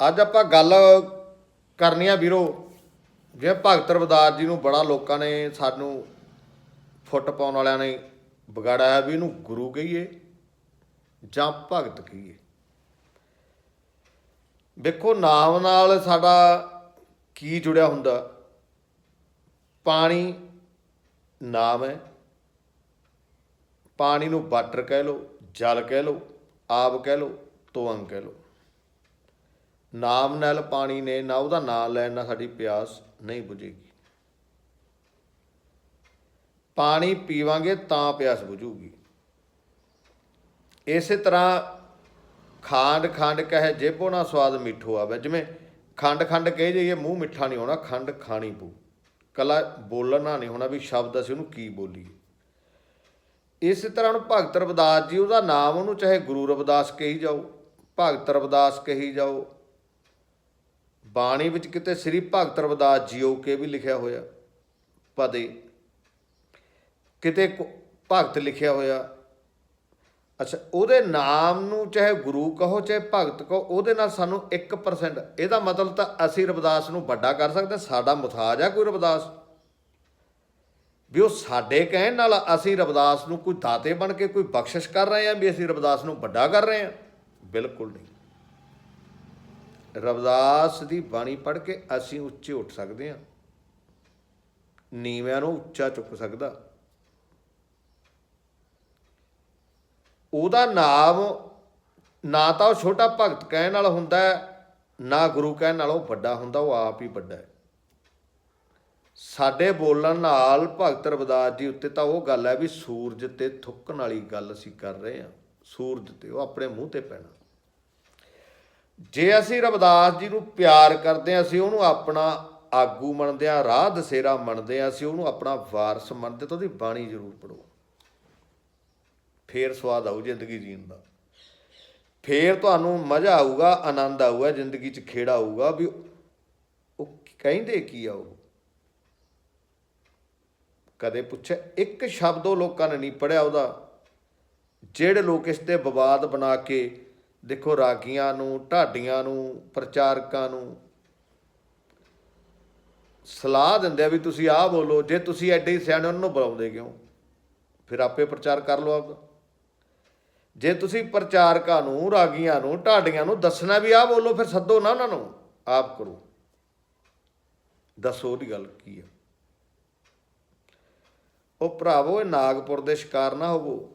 ਅੱਜ ਆਪਾਂ ਗੱਲ ਕਰਨੀ ਆ ਵੀਰੋ, ਜਿਵੇਂ ਭਗਤ ਰਵਿਦਾਸ ਜੀ ਨੂੰ ਬੜਾ ਲੋਕਾਂ ਨੇ ਸਾਨੂੰ ਫੁੱਟ ਪਾਉਣ ਵਾਲਿਆਂ ਨੇ ਵਿਗਾੜਿਆ ਵੀ ਇਹਨੂੰ ਗੁਰੂ ਕਹੀਏ ਜਾਂ ਭਗਤ ਕਹੀਏ। ਵੇਖੋ, ਨਾਮ ਨਾਲ ਸਾਡਾ ਕੀ ਜੁੜਿਆ ਹੁੰਦਾ? ਪਾਣੀ ਨਾਮ ਹੈ। ਪਾਣੀ ਨੂੰ ਵਾਟਰ ਕਹਿ ਲਓ, ਜਲ ਕਹਿ ਲਓ, ਆਬ ਕਹਿ ਲਓ ਤੋਅੰਗ ਕਹਿ ਲਓ। ਨਾਮ ਨਾਲ ਪਾਣੀ ਨੇ, ਨਾ ਉਹਦਾ ਨਾਮ ਲੈਣ ਨਾਲ ਸਾਡੀ ਪਿਆਸ ਨਹੀਂ ਬੁਝੇਗੀ। ਪਾਣੀ ਪੀਵਾਂਗੇ ਤਾਂ ਪਿਆਸ ਬੁਝੂਗੀ। ਇਸੇ ਤਰ੍ਹਾਂ ਖਾਂਡ ਖੰਡ ਕਹੇ, ਜੇਬੋ ਨਾ ਸਵਾਦ ਮਿੱਠੋ ਆਵੇ। ਜਿਵੇਂ ਖੰਡ ਖੰਡ ਕਹੇ ਜਾਈਏ, ਮੂੰਹ ਮਿੱਠਾ ਨਹੀਂ ਹੋਣਾ, ਖੰਡ ਖਾਣੀ ਪਊ। ਕਲਾ ਬੋਲਣਾ ਨਹੀਂ ਹੋਣਾ ਵੀ ਸ਼ਬਦ ਅਸੀਂ ਉਹਨੂੰ ਕੀ ਬੋਲੀਏ। ਇਸੇ ਤਰ੍ਹਾਂ ਹੁਣ ਭਗਤ ਰਵਿਦਾਸ ਜੀ, ਉਹਦਾ ਨਾਮ ਉਹਨੂੰ ਚਾਹੇ ਗੁਰੂ ਰਵਿਦਾਸ ਕਹੀ ਜਾਓ, ਭਗਤ ਰਵਿਦਾਸ ਕਹੀ ਜਾਓ ਬਾਣੀ ਵਿੱਚ ਕਿਤੇ ਸ੍ਰੀ ਭਗਤ ਰਵਿਦਾਸ ਜੀਓ ਕੇ ਵੀ ਲਿਖਿਆ ਹੋਇਆ। ਪਦੇ। ਕਿਤੇ ਕੋ- ਭਗਤ ਲਿਖਿਆ ਹੋਇਆ। ਅੱਛਾ, ਉਹਦੇ ਨਾਮ ਨੂੰ ਚਾਹੇ ਗੁਰੂ ਕਹੋ, ਚਾਹੇ ਭਗਤ ਕਹੋ, ਉਹਦੇ ਨਾਲ ਸਾਨੂੰ 1% ਇਹਦਾ ਮਤਲਬ ਤਾਂ ਅਸੀਂ ਰਵਿਦਾਸ ਨੂੰ ਵੱਡਾ ਕਰ ਸਕਦੇ ਸਾਡਾ ਮੁਥਾਜ ਆ ਕੋਈ ਰਵਿਦਾਸ। ਵੀ ਉਹ ਸਾਡੇ ਕਹਿਣ ਨਾਲ ਅਸੀਂ ਰਵਿਦਾਸ ਨੂੰ ਕੋਈ ਦਾਤੇ ਬਣ ਕੇ ਕੋਈ ਬਖਸ਼ਿਸ਼ ਕਰ ਰਹੇ ਹਾਂ, ਵੀ ਅਸੀਂ ਰਵਿਦਾਸ ਨੂੰ ਵੱਡਾ ਕਰ ਰਹੇ ਹਾਂ। ਬਿਲਕੁਲ ਨਹੀਂ। ਰਵਦਾਸ ਦੀ ਬਾਣੀ ਪੜ੍ਹ ਕੇ ਅਸੀਂ ਉੱਚੇ ਉੱਠ ਸਕਦੇ ਹਾਂ। ਨੀਵਿਆਂ ਨੂੰ ਉੱਚਾ ਚੁੱਕ ਸਕਦਾ। ਉਹਦਾ ਨਾਮ ਨਾ ਤਾਂ ਉਹ ਛੋਟਾ ਭਗਤ ਕਹਿਣ ਨਾਲ ਹੁੰਦਾ ਨਾ ਗੁਰੂ ਕਹਿਣ ਨਾਲ ਉਹ ਵੱਡਾ ਹੁੰਦਾ, ਉਹ ਆਪ ਹੀ ਵੱਡਾ ਹੈ। ਸਾਡੇ ਬੋਲਣ ਨਾਲ ਭਗਤ ਰਵਦਾਸ ਜੀ ਉੱਤੇ ਤਾਂ ਉਹ ਗੱਲ ਹੈ ਵੀ ਸੂਰਜ ਤੇ ਥੁੱਕਣ ਵਾਲੀ ਗੱਲ ਅਸੀਂ ਕਰ ਰਹੇ ਹਾਂ। ਸੂਰਜ ਤੇ, ਉਹ ਆਪਣੇ ਮੂੰਹ ਤੇ ਪੈਣਾ। ਜੇ ਅਸੀਂ ਰਵਿਦਾਸ ਜੀ ਨੂੰ ਪਿਆਰ ਕਰਦੇ ਹਾਂ, ਅਸੀਂ ਉਹਨੂੰ ਆਪਣਾ ਆਗੂ ਮੰਨਦੇ ਹਾਂ, ਰਾਹ ਦਸੇਰਾ ਮੰਨਦੇ ਹਾਂ, ਅਸੀਂ ਉਹਨੂੰ ਆਪਣਾ ਵਾਰਸ ਮੰਨਦੇ ਤਾਂ ਉਹਦੀ ਬਾਣੀ ਜ਼ਰੂਰ ਪੜੋ ਫੇਰ ਸਵਾਦ ਆਊ ਜ਼ਿੰਦਗੀ ਜੀਣ ਦਾ। ਫੇਰ ਤੁਹਾਨੂੰ ਮਜ਼ਾ ਆਊਗਾ, ਆਨੰਦ ਆਊਗਾ, ਜ਼ਿੰਦਗੀ 'ਚ ਖੇੜਾ ਆਊਗਾ ਵੀ ਉਹ ਕਹਿੰਦੇ ਕੀ ਆ ਉਹ? ਕਦੇ ਪੁੱਛਿਆ? ਇੱਕ ਸ਼ਬਦ ਉਹ ਲੋਕਾਂ ਨੇ ਨਹੀਂ ਪੜਿਆ ਉਹਦਾ, ਜਿਹੜੇ ਲੋਕ ਇਸ ਤੇ ਵਿਵਾਦ ਬਣਾ ਕੇ ਦੇਖੋ ਰਾਗੀਆਂ ਨੂੰ, ਢਾਡੀਆਂ ਨੂੰ, ਪ੍ਰਚਾਰਕਾਂ ਨੂੰ ਸਲਾਹ ਦਿੰਦੇ ਆ ਵੀ ਤੁਸੀਂ ਆਹ ਬੋਲੋ, ਜੇ ਤੁਸੀਂ ਐਡੇ ਹੀ ਸਿਆਣੇ ਉਹਨਾਂ ਨੂੰ ਬੁਲਾਉਂਦੇ ਕਿਉਂ? ਫਿਰ ਆਪੇ ਪ੍ਰਚਾਰ ਕਰ ਲਓ ਆਪ ਜੇ ਤੁਸੀਂ ਪ੍ਰਚਾਰਕਾਂ ਨੂੰ, ਰਾਗੀਆਂ ਨੂੰ, ਢਾਡੀਆਂ ਨੂੰ ਦੱਸਣਾ ਵੀ ਆਹ ਬੋਲੋ, ਫਿਰ ਸੱਦੋ ਨਾ ਉਹਨਾਂ ਨੂੰ। ਆਪ ਕਰੋ। ਦੱਸੋ ਉਹਦੀ ਗੱਲ ਕੀ ਆ। ਉਹ ਭਰਾਵੋ, ਇਹ ਨਾਗਪੁਰ ਦੇ ਸ਼ਿਕਾਰ ਨਾ ਹੋਵੋ।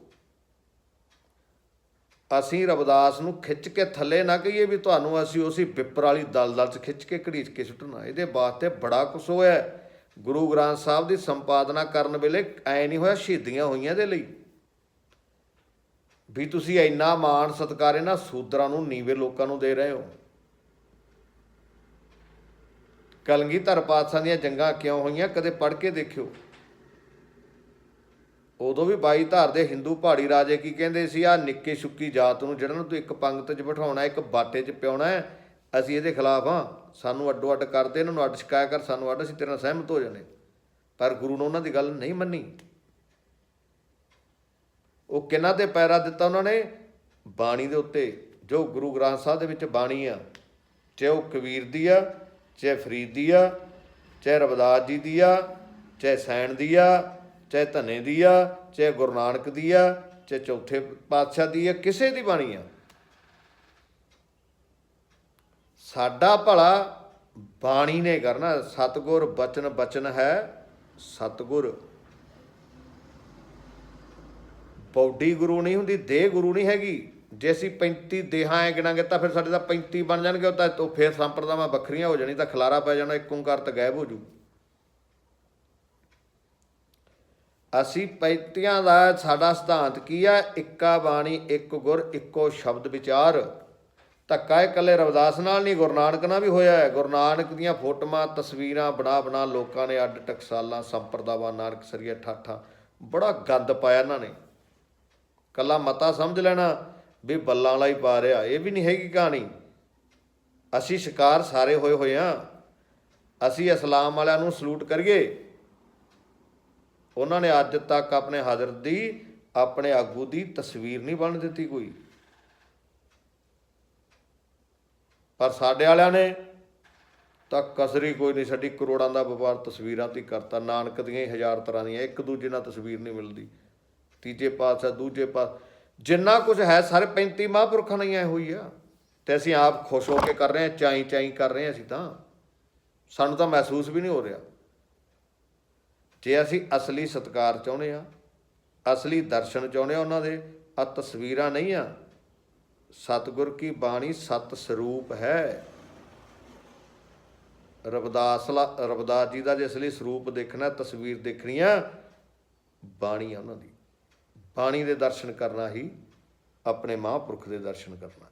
ਅਸੀਂ ਰਵਿਦਾਸ ਨੂੰ ਖਿੱਚ ਕੇ ਥੱਲੇ ਨਾ ਕਹੀਏ ਵੀ ਤੁਹਾਨੂੰ ਅਸੀਂ ਉਸੇ ਪਿੱਪਰ ਵਾਲੀ ਦਲਦਲ 'ਚ ਖਿੱਚ ਕੇ ਘੜੀਚ ਕੇ ਸੁੱਟਣਾ। ਇਹਦੇ ਵਾਸਤੇ ਬੜਾ ਕੁਛ ਹੋਇਆ ਗੁਰੂ ਗ੍ਰੰਥ ਸਾਹਿਬ ਦੀ ਸੰਪਾਦਨਾ ਕਰਨ ਵੇਲੇ ਐ ਨਹੀਂ ਹੋਇਆ ਸ਼ਹੀਦੀਆਂ ਹੋਈਆਂ ਇਹਦੇ ਲਈ। ਵੀ ਤੁਸੀਂ ਇੰਨਾ ਮਾਣ ਸਤਿਕਾਰ ਇਹਨਾਂ ਸੂਦਰਾਂ ਨੂੰ, ਨੀਵੇਂ ਲੋਕਾਂ ਨੂੰ ਦੇ ਰਹੇ ਹੋ। ਕਲਗੀਧਰ ਪਾਤਸ਼ਾਹ ਦੀਆਂ ਜੰਗਾਂ ਕਿਉਂ ਹੋਈਆਂ? ਕਦੇ ਪੜ੍ਹ ਕੇ ਦੇਖਿਓ। ਉਦੋਂ ਵੀ ਬਾਈ ਧਾਰ ਦੇ ਹਿੰਦੂ ਪਹਾੜੀ ਰਾਜੇ ਕੀ ਕਹਿੰਦੇ ਸੀ ਆ ਨਿੱਕੇ ਸੁੱਕੀ ਜਾਤ ਨੂੰ ਜਿਹੜਾ ਨੂੰ ਤੂੰ ਇੱਕ ਪੰਗਤ 'ਚ ਬਿਠਾਉਣਾ, ਇੱਕ ਬਾਟੇ 'ਚ ਪਿਆਉਣਾ ਅਸੀਂ ਇਹਦੇ ਖਿਲਾਫ ਹਾਂ। ਸਾਨੂੰ ਅੱਡੋ ਅੱਡ ਕਰਦੇ ਇਹਨਾਂ ਨੂੰ ਅੱਡ ਸ਼ਿਕਾਇ ਕਰ, ਸਾਨੂੰ ਅੱਡ, ਅਸੀਂ ਤੇਰੇ ਨਾਲ ਸਹਿਮਤ ਹੋ ਜਾਣੇ ਪਰ ਗੁਰੂ ਨੇ ਉਹਨਾਂ ਦੀ ਗੱਲ ਨਹੀਂ ਮੰਨੀ। ਉਹ ਕਿਹਨਾਂ ਤੇ ਪੈਰਾ ਦਿੱਤਾ ਉਹਨਾਂ ਨੇ? ਬਾਣੀ ਦੇ ਉੱਤੇ, ਜੋ ਗੁਰੂ ਗ੍ਰੰਥ ਸਾਹਿਬ ਦੇ ਵਿੱਚ ਬਾਣੀ ਆ, ਚਾਹੇ ਉਹ ਕਬੀਰ ਦੀ ਆ, ਚਾਹੇ ਫਰੀਦ ਦੀ ਆ, ਚਾਹੇ ਰਵਿਦਾਸ ਜੀ ਦੀ ਆ, ਚਾਹੇ ਸੈਣ ਦੀ ਆ ਚਾਹੇ ਧਨੇ ਦੀ ਆ, ਚਾਹੇ ਗੁਰੂ ਨਾਨਕ ਦੀ ਆ, ਚਾਹੇ ਚੌਥੇ ਪਾਤਸ਼ਾਹ ਦੀ ਆ, ਕਿਸੇ ਦੀ ਬਾਣੀ ਆ। ਸਾਡਾ ਭਲਾ ਬਾਣੀ ਨੇ ਕਰਨਾ। ਸਤਗੁਰ ਬਚਨ ਬਚਨ ਹੈ, ਸਤਗੁਰ ਬੌਡੀ ਗੁਰੂ ਨਹੀਂ ਹੁੰਦੀ, ਦੇਹ ਗੁਰੂ ਨਹੀਂ ਹੈਗੀ। ਜੇ ਅਸੀਂ 35 ਦੇਹਾਂ ਐ ਗਿਣਾਂਗੇ ਤਾਂ ਫਿਰ ਸਾਡੇ ਤਾਂ 35 ਬਣ ਜਾਣਗੇ, ਉਹ ਤਾਂ ਉਹ ਫਿਰ ਸੰਪਰਦਾਵਾਂ ਵੱਖਰੀਆਂ ਹੋ ਜਾਣੀ ਤਾਂ ਖਲਾਰਾ ਪੈ ਜਾਣਾ, ਇੱਕ ਓੰਕਾਰ ਤਾਂ ਗਾਇਬ ਹੋ ਜੂ। ਅਸੀਂ ਪੈਂਤੀਆਂ ਦਾ ਸਾਡਾ ਸਿਧਾਂਤ ਕੀ ਹੈ ਇੱਕਾ ਬਾਣੀ, ਇੱਕ ਗੁਰ, ਇੱਕੋ ਸ਼ਬਦ ਵਿਚਾਰ। ਧੱਕਾ ਇਹ ਇਕੱਲੇ ਰਵਿਦਾਸ ਨਾਲ ਨਹੀਂ, ਗੁਰੂ ਨਾਨਕ ਨਾਲ ਵੀ ਹੋਇਆ ਹੈ। ਗੁਰੂ ਨਾਨਕ ਦੀਆਂ ਫੋਟੋਆਂ, ਤਸਵੀਰਾਂ, ਬਣਾ ਬਣਾ ਲੋਕਾਂ ਨੇ ਅੱਡ ਟਕਸਾਲਾਂ, ਸੰਪਰਦਾਵਾਂ, ਨਾਨਕ ਸਰੀਆ ਠਾਠਾ। ਬੜਾ ਗੰਦ ਪਾਇਆ ਇਹਨਾਂ ਨੇ। ਕੱਲਾ ਮਤਾ ਸਮਝ ਲੈਣਾ ਵੀ ਬੱਲਾਂ ਵਾਲਾ ਹੀ ਪਾ ਰਿਹਾ। ਇਹ ਵੀ ਨਹੀਂ ਹੈਗੀ ਕਹਾਣੀ। ਅਸੀਂ ਸ਼ਿਕਾਰ ਸਾਰੇ ਹੋਏ ਹੋਏ ਆ। ਅਸੀਂ ਇਸਲਾਮ ਵਾਲਿਆਂ ਨੂੰ ਸਲੂਟ ਕਰੀਏ। ਉਹਨਾਂ ਨੇ ਅੱਜ ਤੱਕ ਆਪਣੇ ਹਜ਼ਰਤ ਦੀ, ਆਪਣੇ ਆਗੂ ਦੀ ਤਸਵੀਰ ਨਹੀਂ ਬਣ ਦਿੱਤੀ ਕੋਈ। ਪਰ ਸਾਡੇ ਵਾਲਿਆਂ ਨੇ ਤਾਂ ਕਸਰੀ ਕੋਈ ਨਹੀਂ ਸਾਡੀ ਕਰੋੜਾਂ ਦਾ ਵਪਾਰ ਤਸਵੀਰਾਂ ਤੇ ਹੀ ਕਰਤਾ। ਨਾਨਕ ਦੀਆਂ ਹੀ ਹਜ਼ਾਰ ਤਰ੍ਹਾਂ ਦੀਆਂ, ਇੱਕ ਦੂਜੇ ਨਾਲ ਤਸਵੀਰ ਨਹੀਂ ਮਿਲਦੀ। ਤੀਜੇ ਪਾਤਸ਼ਾਹ, ਦੂਜੇ ਪਾਸ ਜਿੰਨਾ ਕੁਝ ਹੈ, ਸਾਰੇ 35 ਮਹਾਂਪੁਰਖਾਂ ਨਾਲ ਹੀ ਐ ਹੋਈ ਆ। ਤੇ ਅਸੀਂ ਆਪ ਖੁਸ਼ ਹੋ ਕੇ ਕਰ ਰਹੇ ਹਾਂ ਚਾਈ ਚਾਈ ਕਰ ਰਹੇ ਹਾਂ ਅਸੀਂ ਤਾਂ। ਸਾਨੂੰ ਤਾਂ ਮਹਿਸੂਸ ਵੀ ਨਹੀਂ ਹੋ ਰਿਹਾ। ਜੇ ਅਸੀਂ ਅਸਲੀ ਸਤਕਾਰ ਚਾਹੁੰਦੇ ਆ ਅਸਲੀ ਦਰਸ਼ਨ ਚਾਹੁੰਦੇ ਆ ਉਹਨਾਂ ਦੇ ਆ ਤਸਵੀਰਾਂ ਨਹੀਂ ਆ। ਸਤਿਗੁਰ ਕੀ ਬਾਣੀ ਸਤ ਸਰੂਪ ਹੈ। ਰਬਦਾਸ ਲਾ- ਰਬਦਾਸ ਜੀ ਦਾ ਜੇ ਅਸਲੀ ਸਰੂਪ ਦੇਖਣਾ, ਤਸਵੀਰ ਦੇਖਣੀ ਆ ਬਾਣੀ ਆ ਉਹਨਾਂ ਦੀ। ਬਾਣੀ ਦੇ ਦਰਸ਼ਨ ਕਰਨਾ ਹੀ ਆਪਣੇ ਮਹਾਂਪੁਰਖ ਦੇ ਦਰਸ਼ਨ ਕਰਨਾ।